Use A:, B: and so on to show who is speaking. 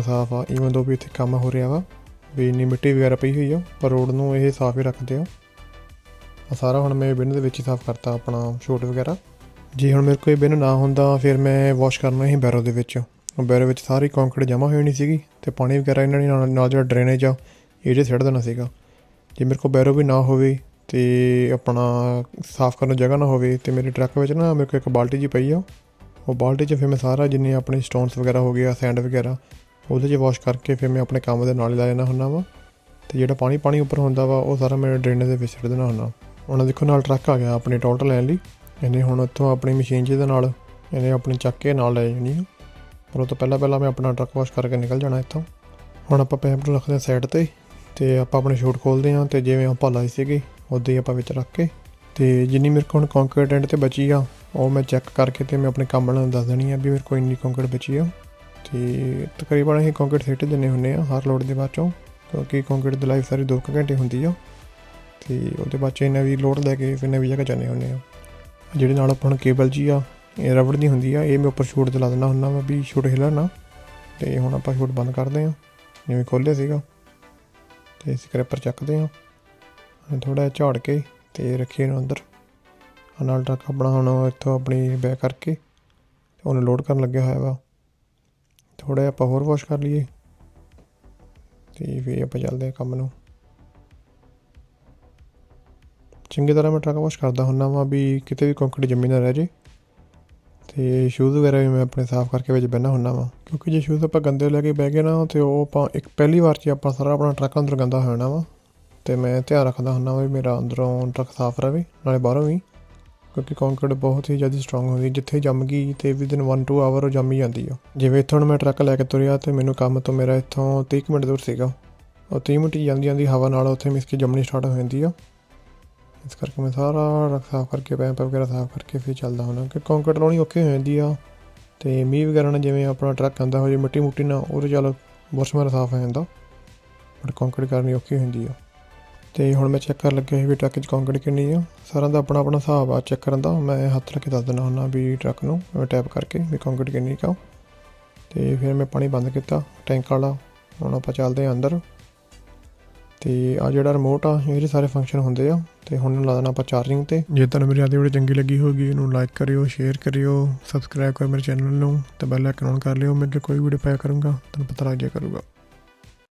A: ਸਾਫ਼ ਆ ਈਵਨ ਦੋ ਵੀ ਇੱਥੇ ਕੰਮ ਹੋ ਰਿਹਾ ਵਾ, ਵੀ ਇੰਨੀ ਮਿੱਟੀ ਵਗੈਰਾ ਪਈ ਹੋਈ ਆ, ਪਰ ਰੋਡ ਨੂੰ ਇਹ ਸਾਫ਼ ਹੀ ਰੱਖਦੇ ਆ। ਆ ਸਾਰਾ ਹੁਣ ਮੈਂ ਬਿਨ ਦੇ ਵਿੱਚ ਹੀ ਸਾਫ਼ ਕਰਤਾ ਆਪਣਾ ਛੋਟ ਵਗੈਰਾ। ਜੇ ਹੁਣ ਮੇਰੇ ਕੋਲ ਇਹ ਬਿਨ ਨਾ ਹੁੰਦਾ, ਫਿਰ ਮੈਂ ਵਾਸ਼ ਕਰਨਾ ਹੀ ਬੈਰੋ ਦੇ ਵਿੱਚ। ਉਹ ਬੈਰੋ ਵਿੱਚ ਸਾਰੀ ਕੰਕਰੀਟ ਜਮ੍ਹਾਂ ਹੋਈ ਨਹੀਂ ਸੀਗੀ ਤੇ ਪਾਣੀ ਵਗੈਰਾ ਇਹਨਾਂ ਨੇ ਨਾਲ ਨਾਲ ਜਿਹੜਾ ਡਰੇਨੇਜ ਆ, ਇਹ ਜੇ ਛੱਡ ਦੇਣਾ ਸੀਗਾ। ਜੇ ਮੇਰੇ ਕੋਲ ਬੈਰੋ ਵੀ ਨਾ ਹੋਵੇ ਤੇ ਆਪਣਾ ਸਾਫ਼ ਕਰਨ ਨੂੰ ਜਗ੍ਹਾ ਨਾ ਹੋਵੇ ਤੇ ਮੇਰੇ ਟਰੱਕ ਵਿੱਚ ਨਾ ਮੇਰੇ ਕੋਲ ਇੱਕ ਬਾਲਟੀ ਜੀ ਪਈ ਆ। ਉਹ ਬਾਲਟੀ 'ਚ ਫਿਰ ਮੈਂ ਸਾਰਾ ਜਿੰਨੇ ਆਪਣੇ ਸਟੋਨਸ ਵਗੈਰਾ ਹੋ ਗਿਆ ਸੈਂਡ ਵਗੈਰਾ ਉਹਦੇ 'ਚ ਵਾਸ਼ ਕਰਕੇ ਫਿਰ ਮੈਂ ਆਪਣੇ ਕੰਮ ਦੇ ਨਾਲ ਹੀ ਲਾ ਲੈਣਾ ਹੁੰਦਾ ਵਾ। ਤੇ ਜਿਹੜਾ ਪਾਣੀ ਪਾਣੀ ਉੱਪਰ ਹੁੰਦਾ ਵਾ, ਉਹ ਸਾਰਾ ਮੇਰੇ ਡਰੇਨੇਜ ਦੇ ਵਿੱਚ ਛੱਡ ਦੇਣਾ ਹੁੰਦਾ। ਹੁਣ ਦੇਖੋ ਨਾਲ ਟਰੱਕ ਆ ਗਿਆ ਆਪਣੇ ਟੋਟਲ ਲੈਣ ਲਈ। ਇਹਨੇ ਹੁਣ ਉੱਥੋਂ ਆਪਣੀ ਮਸ਼ੀਨ ਜਿਹਦੇ ਨਾਲ ਇਹਨੇ ਆਪਣੀ ਚੱਕ ਕੇ ਨਾਲ ਲੈ ਜਾਣੀ ਆ। ਪਰ ਉਹ ਤੋਂ ਪਹਿਲਾਂ ਪਹਿਲਾਂ ਮੈਂ ਆਪਣਾ ਟਰੱਕ ਵਾਸ਼ ਕਰਕੇ ਨਿਕਲ ਜਾਣਾ ਇੱਥੋਂ। ਹੁਣ ਆਪਾਂ ਪੈਪ ਨੂੰ ਰੱਖਦੇ ਹਾਂ ਸਾਈਡ ਤੇ ਤੇ ਆਪਾਂ ਆਪਣੇ ਸ਼ੂਟ ਖੋਲਦੇ ਹਾਂ ਤੇ ਜਿਵੇਂ ਆਪਾਂ ਲਾਈ ਸੀਗੀ ਉਦਾਂ ਹੀ ਆਪਾਂ ਵਿੱਚ ਰੱਖ ਕੇ। ਤੇ ਜਿੰਨੀ ਮੇਰੇ ਕੋਲ ਕੰਕਰੀਟ ਐਂਡ ਤੇ ਬਚੀ ਆ, ਉਹ ਮੈਂ ਚੈੱਕ ਕਰਕੇ ਤੇ ਮੈਂ ਆਪਣੇ ਕੰਮ ਵਾਲਿਆਂ ਨੂੰ ਦੱਸ ਦੇਣੀ ਆ ਵੀ ਮੇਰੇ ਕੋਲ ਇੰਨੀ ਕੰਕਰੀਟ ਬਚੀ ਆ। ਤੇ ਤਕਰੀਬਨ ਅਸੀਂ ਕੰਕਰੀਟ ਸਿੱਟ ਦਿੰਨੇ ਹੁੰਨੇ ਆ ਹਰ ਲੋਡ ਦੇ ਬਾਅਦ ਚੋਂ, ਕਿਉਂਕਿ ਕੰਕਰੀਟ ਦੀ ਲਾਈਫ ਸਾਰੀ 2 ਘੰਟੇ ਹੁੰਦੀ ਆ। ਤੇ ਉਹਦੇ ਬਾਅਦ ਚ ਇਹਨਾਂ ਵੀ ਲੋਡ ਲੈ ਕੇ ਫਿਰ ਨਵੀਂ ਜਗ੍ਹਾ ਜਾਂਦੇ ਹੁੰਨੇ ਆ ਜਿਹੜੇ ਨਾਲ ਆਪਾਂ ਨੂੰ ਕੇਬਲ ਜੀ ਆ, ਇਹ ਰਬੜ ਦੀ ਹੁੰਦੀ ਆ, ਇਹ ਮੈਂ ਉੱਪਰ ਸ਼ੂਟ ਤੇ ਲਾ ਦਿੰਦਾ ਹੁੰਦਾ ਵਾ ਵੀ ਸ਼ੂਟ ਹਿੱਲਣ ਨਾ। ਤੇ ਹੁਣ ਆਪਾਂ ਸ਼ੂਟ ਬੰਦ ਕਰਦੇ ਆ ਜਿਵੇਂ ਖੋਲਿਆ ਸੀਗਾ। ਤੇ ਸਕ੍ਰੈਪਰ ਚੱਕਦੇ ਆ ਥੋੜਾ ਜਿਹਾ ਝਾੜ ਕੇ ਤੇ ਰੱਖੀਏ ਨੂੰ ਅੰਦਰ। ਨਾਲ ਟਰੱਕ ਆਪਣਾ ਹੁਣ ਇੱਥੋਂ ਆਪਣੀ ਬੈਕ ਕਰਕੇ ਤੇ ਉਹਨੂੰ ਲੋਡ ਕਰਨ ਲੱਗਿਆ ਹੋਇਆ ਵਾ। ਥੋੜਾ ਜਿਹਾ ਆਪਾਂ ਹੋਰ ਵਾਸ਼ ਕਰ ਲਈਏ ਤੇ ਫਿਰ ਆਪਾਂ ਚੱਲਦੇ ਹਾਂ ਕੰਮ ਨੂੰ। ਚੰਗੀ ਤਰ੍ਹਾਂ ਮੈਂ ਟਰੱਕ ਵਾਸ਼ ਕਰਦਾ ਹੁੰਦਾ ਵਾਂ ਵੀ ਕਿਤੇ ਵੀ ਕੰਕਰੀਟ ਜੰਮੀ ਨਾ ਰਹਿ ਜੇ ਤੇ ਸ਼ੂਜ਼ ਵਗੈਰਾ ਵੀ ਮੈਂ ਆਪਣੇ ਸਾਫ਼ ਕਰਕੇ ਵਿੱਚ ਬਹਿਣਾ ਹੁੰਦਾ ਵਾਂ ਕਿਉਂਕਿ ਜੇ ਸ਼ੂਜ਼ ਆਪਾਂ ਗੰਦੇ ਲੈ ਕੇ ਬਹਿ ਗਏ ਨਾ ਤੇ ਉਹ ਆਪਾਂ ਇੱਕ ਪਹਿਲੀ ਵਾਰ 'ਚ ਆਪਾਂ ਸਾਰਾ ਆਪਣਾ ਟਰੱਕ ਅੰਦਰ ਗੰਦਾ ਹੋ ਜਾਣਾ ਵਾ ਤੇ ਮੈਂ ਧਿਆਨ ਰੱਖਦਾ ਹੁੰਦਾ ਵੀ ਮੇਰਾ ਅੰਦਰੋਂ ਟਰੱਕ ਸਾਫ਼ ਰਹੇ ਨਾਲੇ ਬਾਹਰੋਂ ਵੀ। ਕਿਉਂਕਿ ਕੰਕਰੀਟ ਬਹੁਤ ਹੀ ਜ਼ਿਆਦਾ ਸਟਰੋਂਗ ਹੁੰਦੀ ਜਿੱਥੇ ਜੰਮ ਗਈ ਤੇ ਵਿਦਿਨ 1-2 ਆਵਰ ਉਹ ਜੰਮ ਹੀ ਜਾਂਦੀ ਆ ਜਿਵੇਂ ਇੱਥੋਂ ਹੁਣ ਮੈਂ ਟਰੱਕ ਲੈ ਕੇ ਤੁਰਿਆ ਤੇ ਮੈਨੂੰ ਕੰਮ ਤੋਂ ਮੇਰਾ ਇੱਥੋਂ 30 ਕੁ ਮਿੰਟ ਦੂਰ ਸੀਗਾ। ਉਹ 30 ਮਿੰਟ ਹੀ ਜਾਂਦੀ ਜਾਂਦੀ ਹਵਾ ਨਾਲ ਉੱਥੇ ਮਿਸ ਕੇ ਜੰਮਣੀ ਸਟਾਰਟ ਹੋ ਜਾਂਦੀ ਆ। ਇਸ ਕਰਕੇ ਮੈਂ ਸਾਰਾ ਰੱਖ ਸਾਫ਼ ਕਰਕੇ, ਪੈਂਪ ਵਗੈਰਾ ਸਾਫ਼ ਕਰਕੇ ਫਿਰ ਚੱਲਦਾ ਹੁੰਦਾ। ਕਿ ਕੰਕਰੀਟ ਲਾਉਣੀ ਔਖੀ ਹੋ ਜਾਂਦੀ ਆ। ਤੇ ਮੀਂਹ ਵਗੈਰਾ ਨਾਲ ਜਿਵੇਂ ਆਪਣਾ ਟਰੱਕ ਆਂਦਾ ਹੋ ਜੇ ਮਿੱਟੀ ਮੁੱਟੀ ਨਾਲ, ਉਹ ਤੇ ਚੱਲ ਬੁਰਸ਼ ਸਾਫ਼ ਹੋ ਜਾਂਦਾ। ਬਟ ਕੰਕਰੀਟ ਕਰਨੀ ਔਖੀ ਹੁੰਦੀ ਆ। ਤੇ ਹੁਣ ਮੈਂ ਚੈੱਕ ਕਰਨ ਲੱਗਿਆ ਸੀ ਵੀ ਟਰੱਕ 'ਚ ਕੰਕਰੀਟ ਕਿੰਨੀ ਆ। ਸਾਰਿਆਂ ਦਾ ਆਪਣਾ ਆਪਣਾ ਹਿਸਾਬ ਆ ਚੈੱਕ ਕਰਨ ਦਾ। ਮੈਂ ਹੱਥ ਰੱਖ ਕੇ ਦੱਸ ਦਿੰਦਾ ਹੁੰਦਾ ਵੀ ਟਰੱਕ ਨੂੰ ਟੈਪ ਕਰਕੇ ਵੀ ਕੰਕਰੀਟ ਕਿੰਨੀ ਕਾ ਤੇ ਫਿਰ ਮੈਂ ਪਾਣੀ ਬੰਦ ਕੀਤਾ ਟੈਂਕ ਵਾਲਾ। ਹੁਣ ਆਪਾਂ ਚੱਲਦੇ ਹਾਂ ਅੰਦਰ। ਤੇ ਆ ਜਿਹੜਾ ਰਿਮੋਟ ਆ ਇਹਦੇ ਸਾਰੇ ਫੰਕਸ਼ਨ ਹੁੰਦੇ ਆ, ਤੇ ਹੁਣ ਇਹਨੂੰ ਲਾ ਦੇਣਾ ਆਪਾਂ ਚਾਰਜਿੰਗ ਤੇ। ਜੇ ਤੁਹਾਨੂੰ ਮੇਰੀ ਆਦੀ ਵੀਡੀਓ ਚੰਗੀ ਲੱਗੀ ਹੋਗੀ ਇਹਨੂੰ ਲਾਈਕ ਕਰਿਓ ਸ਼ੇਅਰ ਕਰਿਓ ਸਬਸਕ੍ਰਾਈਬ ਕਰੋ ਮੇਰੇ ਚੈਨਲ ਨੂੰ, ਤੇ ਬੈਲ ਆਈਕਨ ਔਨ ਕਰ ਲਿਓ। ਮੈਂ ਕੋਈ ਵੀਡੀਓ ਪਾਇਆ ਕਰੂੰਗਾ, ਤੁਹਾਨੂੰ ਪਤਾ ਲੱਗ ਜਾਇਆ ਕਰੂਗਾ।